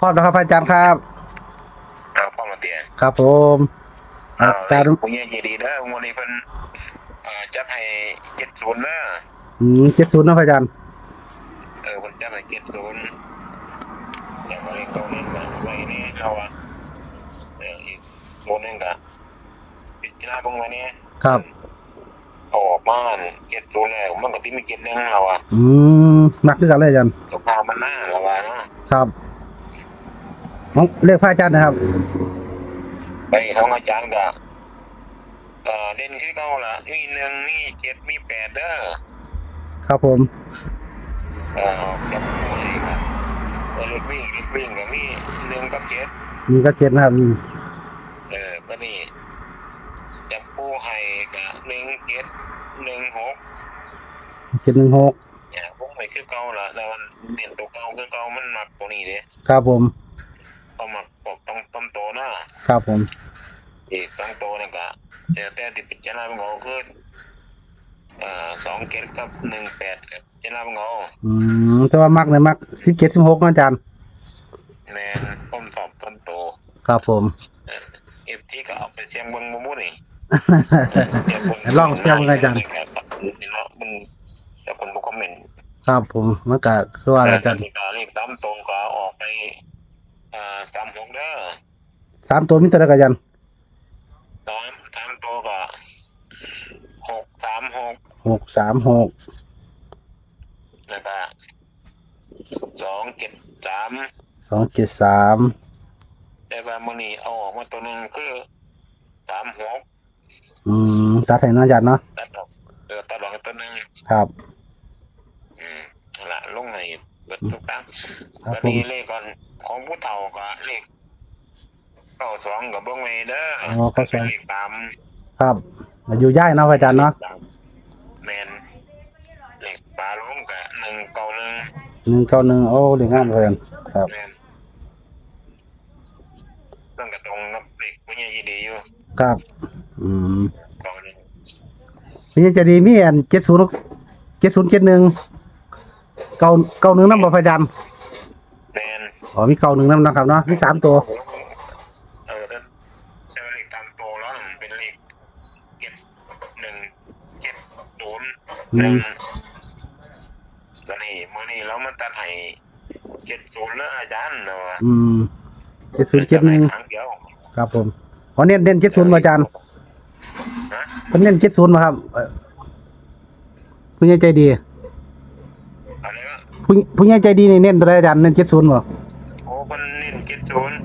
พร้อมแล้วครับอาจารย์ครับ ครับพ่อมาเตียครับผมอาจารย์ผมยังยินดีเด้อวันนี้เพิ่นอ่าจัดให้เจ็ดศูนย์เด้ออืมเจ็ดศูนย์นะอาจารย์เออเพิ่นจัดให้เจ็ดศูนย์อย่างวันนี้เก้าหนึ่งนะไว้นี่เขาอะเอออีกโมนึงก็พิจารณาเบิ่งไว้นี่ครับเอาออกมาเจ็ดศูนย์แล้วมันก็ที่มีเจ็ดหนึ่งเราอะอืมมักด้วยกันเลยอาจารย์สภาพมันหน้าเราว่าเนาะครับ น้องเรียกพระอาจารย์นะครับไปของอาจารย์ก็เอ่อเด่นคือเก่าล่ะมีหนึ่งมีเจ็ดมีแปดเด้อครับผมเอ่อจับคู่ให้ครับเออเล็กวิ่งเล็กวิ่งก็มีหนึ่งกับเจ็ดมีก็เจ็ดนะครับนี่เออก็นี่จับคู่ให้กับหนึ่งเจ็ดหนึ่งหกเจ็ดหนึ่งหกเนี่ยพวกมันคือเก่าละแต่มันเด่นตัวเก่าคือเก่ามันหมักตัวนี้เด้ครับผม ต้องหมักปกต้องต้มโตนะครับผม อีกสองโตนี่ก็เจอแต่ติดปิดจนาเป็นเงาคือเอ่อสองเกตกับหนึ่งแปดครับจนาเป็นเงาอืมแต่ว่ามักเลยมักสิบเจ็ดสิบหกนะอาจารย์แมนต้มตอบต้นโตครับผม เอฟทีก็เอาไปเสียงเบิ้งมูมูนี่ลองเสียงอาจารย์นี่เนาะมึงแต่คนบุคคอมเมนต์ ครับผมมันก็คือว่าอะไรอาจารย์เลขเลขตามตรงก็ออกไป อ่าสามหกเด้อสามตัวมีตัวใดกันอาจารย์สามสามตัวก็หกสามหกหกสามหกแล้วก็สองเจ็ดสามสองเจ็ดสามแต่ว่ามื้อนี้เอาออกมาตัวหนึงคือสามหกอืมตัดให้นะอาจารย์เนาะตัดออกเออตัดออกไปตัวหนึงครับอืมนั่นละลง ให้เบิดทุกตั้งครับวันผมนี้เลขก่อนของผู้เฒ่าก็เลขเก้าสองกับเบิ้งไว้เด้ออ๋อเก้าสองเป็นเลขตามครับอายุย่ายเนาะอาจารย์เนาะแมนเลขปลาลงกับหนึ่งเก้าหนึ่งหนึ่งเก้าหนึ่งโอ้เรียงงานเลยครับ แมนต้องกระตรงกับเลขผู้ใหญ่ยินดีอยู่ครับ อืมเก้าหนึ่งนี่จะดีมีอันเจ็ดศูนย์เจ็ดศูนย์เจ็ดหนึ่ง เก้าเก้าหนึ่งน้ำบ่พระอาจารย์แมนอ๋อมีเก้าหนึ่งน้ำนะครับเนาะมีสามตัวเออถ้าถ้าเลขตามตัวแล้วมันเป็นเลขเจ็ดหนึ่งเจ็ดศูนย์อืหนึ่งมตอนนี้มื่อนี้เรามาตัดให้เจ็ดศูนย์แล้วอาจารย์เนาะอืมเจ็ดศูนย์เจ็ดหนึ่งครั้งเดียวครับผมอ๋อเน้นเน้นเจ็ดศูนย์อาจารย์ฮะเป็นเน้นเจ็ดศูนย์มาครับเอ่อผู้ใหญ่ใจดีอะไรวะ ผู้ผู้ใหญ่ใจดีนี่เน้นตัวใดอาจารย์เน้นเจ็ดศูนย์บ่โอ้คนเน้นเจ็ดศูนย์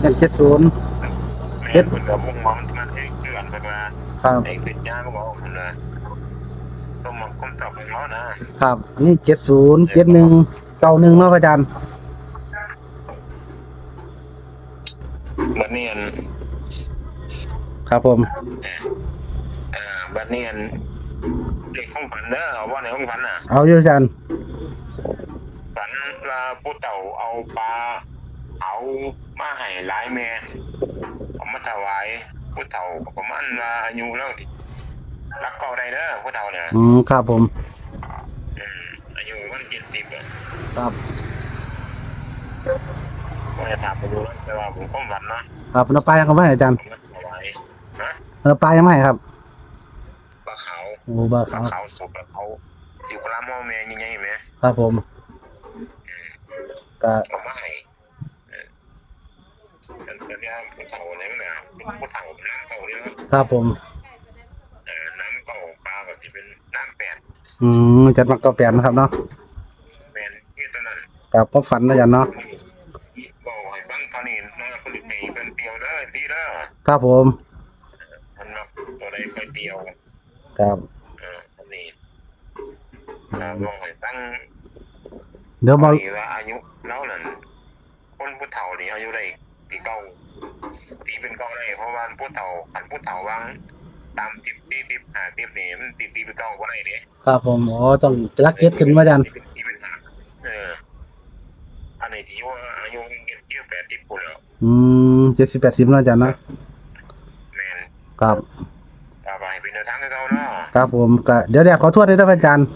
เน้นเจ็ดศูนย์แม่เจ็ดคนกับมุ่งมั่นมันให้เกลื่อนไปมาครับไอ้ปิดยาก็บอกคนละต้องมาคมตอบของเขานะครับอันนี้เจ็ดศูนย์เจ็ดหนึ่งเก้าหนึ่งเนาะพระอาจารย์บัดเนียนครับผมอ่าบัดเนียน เด็กของฝันเด้อเอาว่าในของฝันน่ะเอาอยู่อาจารย์ฝันว่าผู้เต่าเอาปลาเอามาให้หลายแม่เอามาถวายผู้เต่าก็ประมาณว่าอายุแล้วรักเก่าได้เด้อผู้เต่าเนี่ยอืมครับผมอืมอายุมันเจ็ดสิบอะครับก็จะถามไปดูแล้วแต่ว่าผมก็ฝันนะครับเราปลายังไม่ให้อาจารย์เอามาถวายนะเราปลายังไม่ให้ครับ ปลาขาวโอ้บาปคลารับขาวสุกแบบเขาสิวกระลามอแม่ยังไงไหมครับผมก็เอามาให้เออแต่เนี้ยผู้เฒ่าเนี่ยมันน่ะเป็นผู้เฒ่าน้ำเก่าเนี่ยนะครับผมเออน้ำเก่าปลาก็จะเป็นน้ำแปดอืมจัดมักก็แปลนนะครับเนาะแมนนี่ตอนนั้นกับพ่อฝันนะอาจารย์เนาะบอกให้ฟังตอนนี้นะคนที่ตีเป็นเตียวเด้อตีเด้อครับผมมันนับตัวใดค่อยเตียว ครับเอออันนี้อ่าบอกให้ตั้งเดี๋ยวมาตีว่าอายุเล่านั่นคนผู้เฒ่านี่อายุได้ตีเก่าตีเป็นเก่าได้เพราะว่าผู้เฒ่าอันผู้เฒ่าวางตามติบตีติบหาติบนี่มันตีตีเป็นเก่าบ่ได้เด้ครับผมอ๋อต้องรักเก็ตขึ้นมาอาจารย์ตีเป็นหาเอออันนี้ที่ว่าอายุเก็บเกี่ยวแปดติบปุ่นแล้วอืมเจ็ดสิบแปดสิบเนาะอาจารย์เนาะแม่นครับ ทางให้เขาเนาะครับผมก็เดี๋ยวเดี๋ยวขอโทษด้วยนะพระอาจารย์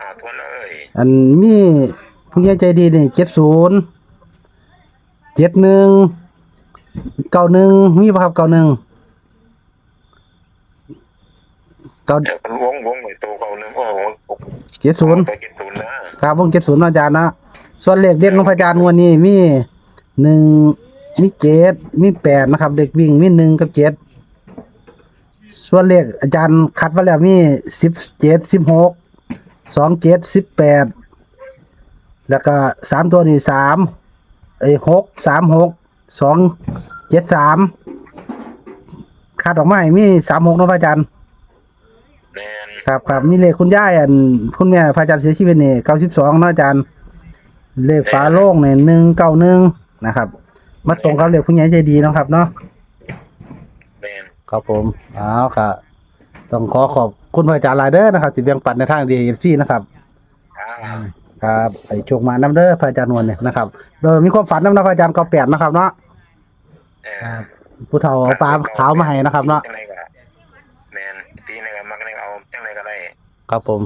อ่าทวนเลยยอันมีผู้ใหญ่ใจดีนี่เจ็ดศูนย์เจ็ดหนึ่งเก้าหนึ่งมีป่ะครับเก้าหนึ่งเก้าเดี๋ยวมันวงวงไว้ตัวเขาหนึงโอ้โหเจ็ดศูนย์ตัวเจ็ดศูนย์นะครับวงเจ็ดศูนย์อาจารย์นะส่วนเลขเด็กของพระอาจารย์งวันนี้มีหนึ่งมีเจ็ดมีแปดนะครับ เด็กวิ่งมีหนึ่งกับเจ็ด ส่วนเลขอาจารย์คัดไว้แล้วมีสิบเจ็ดสิบหกสองเจ็ดสิบแปดแล้วก็สามตัวนี่สามเอ้ยหกสามหกสองเจ็ดสามคัดออกมาให้มีสามหกเนาะพระอาจารย์แมนครับครับมีเลขคุณย่ายอันคุณแม่พระอาจารย์เสียชีวิตนี่เก้าสิบสองเนาะอาจารย์ เลขฝาโล่งเนี่ยหนึ่งเก้าหนึ่งนะครับ มาตรงกับเลขผู้ใหญ่ใจดีเนาะครับเนาะแมน ครับผมเอาครับต้องขอขอบคุณพระอาจารย์หลายเด้อนะครับสิเบียงปัดในทางดีเอฟซีนะครับอ่าครับไอโชคมาน้ำเด้อพระอาจารย์นวลเนี่ยนะครับโดยมีความฝันน้ำนะพระอาจารย์ก็แปดนะครับเนาะเออผู้เฒ่าเอาปลาขาวมาให้นะครับเนาะจังไรก็แมนตีไหนก็มักไหนก็เอาจังไรก็ได้ครับผม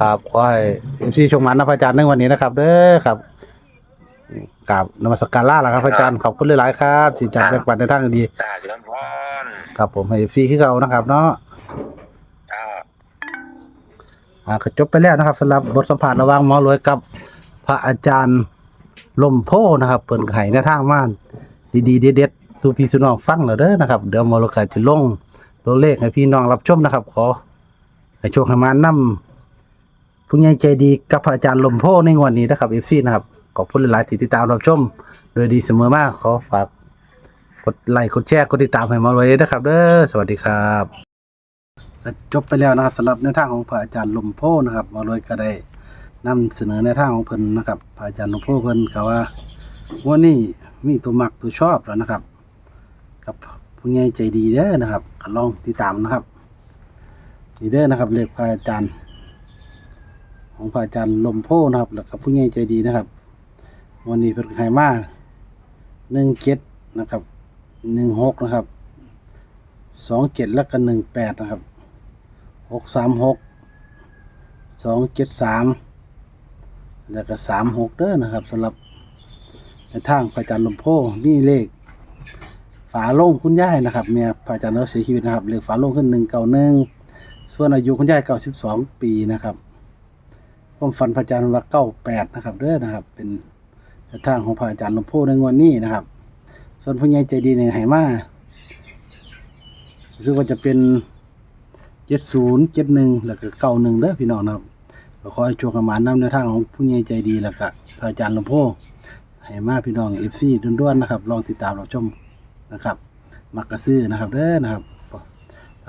ครับขอให้เอฟซีชมมันนะพระอาจารย์ในวันนี้นะครับ เด้อครับ กราบนมัสการลาแล้วครับพระอาจารย์ขอบคุณหลายๆครับที่จัดแบ่งปันในทางดีตาเจริญพรครับผมให้เอฟซีที่เขานะครับ เนาะอ่าอ่าก็จบไปแล้วนะครับสำหรับบทสัมภาษณ์ระหว่างหมอรวยกับพระอาจารย์ลมโพนะครับ เปิดไข่ในทางม่านดีๆเด็ดๆตูพี่สุน้องฟังแล้วเด้อนะครับ เดี๋ยวหมอรวยก็จะลงตัวเลขให้พี่น้องรับชมนะครับ ขอให้โชคให้มานำผู้ใหญ่ใจดีกับพระอาจารย์ลมโพในงวันนี้นะครับเอฟซีนะครับ ขอบคุณหลายๆที่ติดตามรับชม โดยดีเสมอมากขอฝากกดไลค์กดแชร์กดติดตามให้มาเลยนะครับ เด้อสวัสดีครับจบไปแล้วนะครับสำหรับแนวทางของพระอาจารย์ลมโพนะครับมาเลยก็ได้นำเสนอแนวทางของเพิ่นนะครับพระอาจารย์ลมโพเพิ่นกล่าวว่าวันนี้มีตัวมักตัวชอบแล้วนะครับ กับผู้ใหญ่ใจดีเด้อนะครับก็ลองติดตามนะครับนี่เด้อนะครับเลขพระอาจารย์ของพระอาจารย์ลมโพนะครับแล้วก็ผู้ใหญ่ใจดีนะครับ วันนี้เป็นไขมาหนึ่งเจ็ดนะครับหนึ่งหกนะครับสองเจ็ดแล้วก็หนึ่งแปดนะครับหกสามหกสองเจ็ดสามแล้วก็สามหกเด้อนะครับสำหรับในทางพระอาจารย์ลมโพมีเลข ฝาโล่งคุณย่ายนะครับเมียพระอาจารย์เราเสียชีวิตนะครับเลขฝาโล่งขึ้นหนึ่งเก้าหนึ่งส่วนอายุคุณย่ายเก้าสิบสองปีนะครับความฝันพระอาจารย์ว่าเก้าแปดนะครับเด้อนะครับเป็น ทางของพระอาจารย์หลวงพ่อในงวันนี้นะครับ ส่วนผู้ใหญ่ใจดีในไหมารู้สึกว่าจะเป็นเจ็ดศูนย์เจ็ดหนึ่งแล้วก็เก้าหนึ่งเด้อพี่น้องนะครับขอให้โชคประมาณนำในทางของผู้ใหญ่ใจดีแล้วก็พระอาจารย์หลวงพ่อให้มาพี่น้องเอฟซีด้วนๆนะครับ ลองติดตามเราชมนะครับ มักกระซื้อนะครับเด้อนะครับ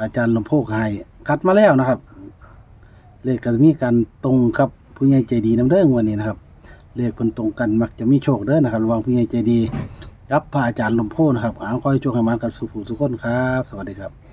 อาจารย์หลวงพ่อก็ให้คัดมาแล้วนะครับ เลขก็มีการตรงกับผู้ใหญ่ใจดีน้ำเด้งวันนี้นะครับ เลขเพิ่นตรงกันมักจะมีโชคเด้อนะครับระวังผู้ใหญ่ใจดี รับพระอาจารย์ลมโพนะครับอ่าคอให้โชคให้มากับสุภูสุขคนครับ สวัสดีครับ